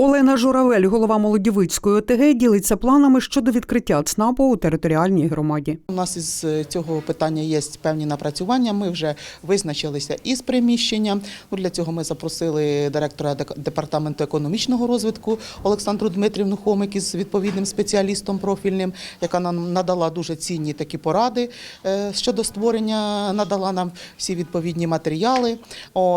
Олена Журавель, голова Молодівицької ОТГ, ділиться планами щодо відкриття ЦНАПу у територіальній громаді. У нас із е, цього питання є певні напрацювання. Ми вже визначилися із приміщенням. Ну, для цього ми запросили директора департаменту економічного розвитку Олександру Дмитрівну Хомик із відповідним спеціалістом профільним, яка нам надала дуже цінні такі поради е, щодо створення, надала нам всі відповідні матеріали.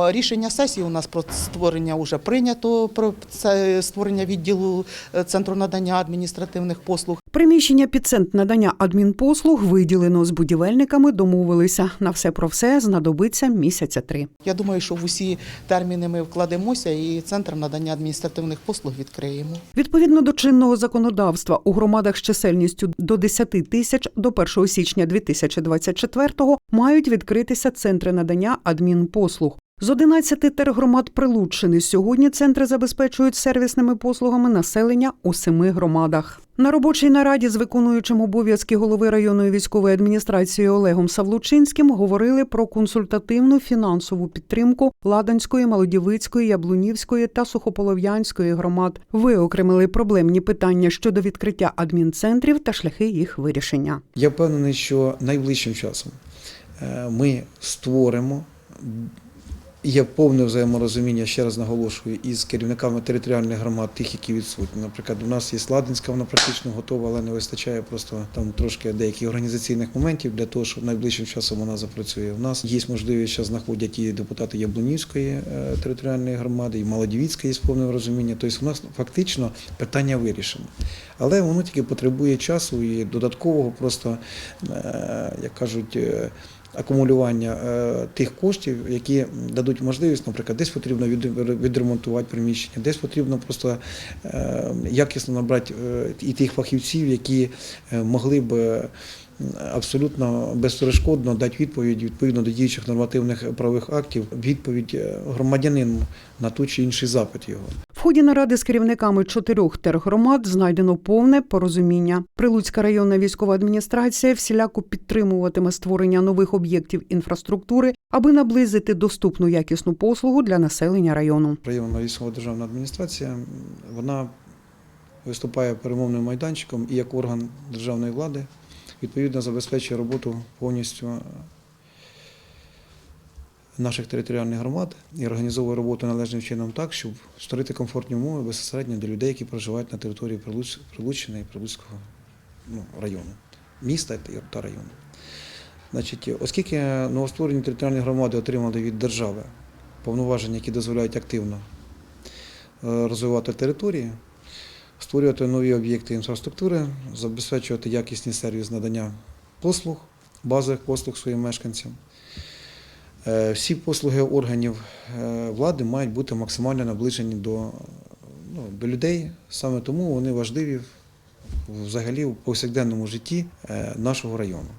Рішення сесії у нас про створення вже прийнято про це створення відділу е, центру надання адміністративних послуг. Приміщення під центр надання адмінпослуг виділено з будівельниками. Домовилися на все про все знадобиться місяця три. Я думаю, що в усі терміни ми вкладемося і центр надання адміністративних послуг відкриємо. Відповідно до чинного законодавства у громадах з чисельністю до 10 тисяч до 1 січня 2024-го мають відкритися центри надання адмінпослуг. З 11 тергромад Прилуччини сьогодні центри забезпечують сервісними послугами населення у семи громадах. На робочій нараді з виконуючим обов'язки голови районної військової адміністрації Олегом Савлучинським говорили про консультативну фінансову підтримку Ладанської, Молодівицької, Яблунівської та Сухополов'янської громад. Виокремили проблемні питання щодо відкриття адмінцентрів та шляхи їх вирішення. Я впевнений, що найближчим часом е, ми створимо. Є повне взаєморозуміння, ще раз наголошую, із керівниками територіальних громад, тих, які відсутні. Наприклад, у нас є Ладинська, вона практично готова, але не вистачає просто там трошки деяких організаційних моментів для того, щоб найближчим часом вона запрацює. У нас є можливість, що знаходять і депутати Яблунівської е, територіальної громади, і Молодівіцької є повне розуміння. Тобто у нас фактично питання вирішено. Але воно тільки потребує часу і додаткового, просто е, як кажуть. Акумулювання е, тих коштів, які дадуть можливість, наприклад, десь потрібно від- відремонтувати приміщення, десь потрібно просто е, якісно набрати е, і тих фахівців, які могли б абсолютно безперешкодно дати відповідь відповідно до діючих нормативних правових актів, відповідь е, громадянину на той чи інший запит його. В ході наради з керівниками чотирьох тергромад знайдено повне порозуміння. Прилуцька районна військова адміністрація всіляко підтримуватиме створення нових об'єктів інфраструктури, аби наблизити доступну якісну послугу для населення району. Районна військова державна адміністрація вона виступає перемовним майданчиком і як орган державної влади відповідно забезпечує роботу повністю е, наших територіальних громад і організовує роботу належним чином так, щоб створити комфортні умови безпосередньо для людей, які проживають на території Прилуч- Прилуччини і Прилуцького ну, району, міста та- та району. Значить, оскільки новостворені територіальні громади отримали від держави повноваження, які дозволяють активно е, розвивати території, створювати нові об'єкти інфраструктури, забезпечувати якісний сервіс надання послуг, базових послуг своїм мешканцям. Е, Всі послуги органів е, влади мають бути максимально наближені до, ну, до людей. Саме тому вони важливі взагалі в повсякденному житті е, нашого району.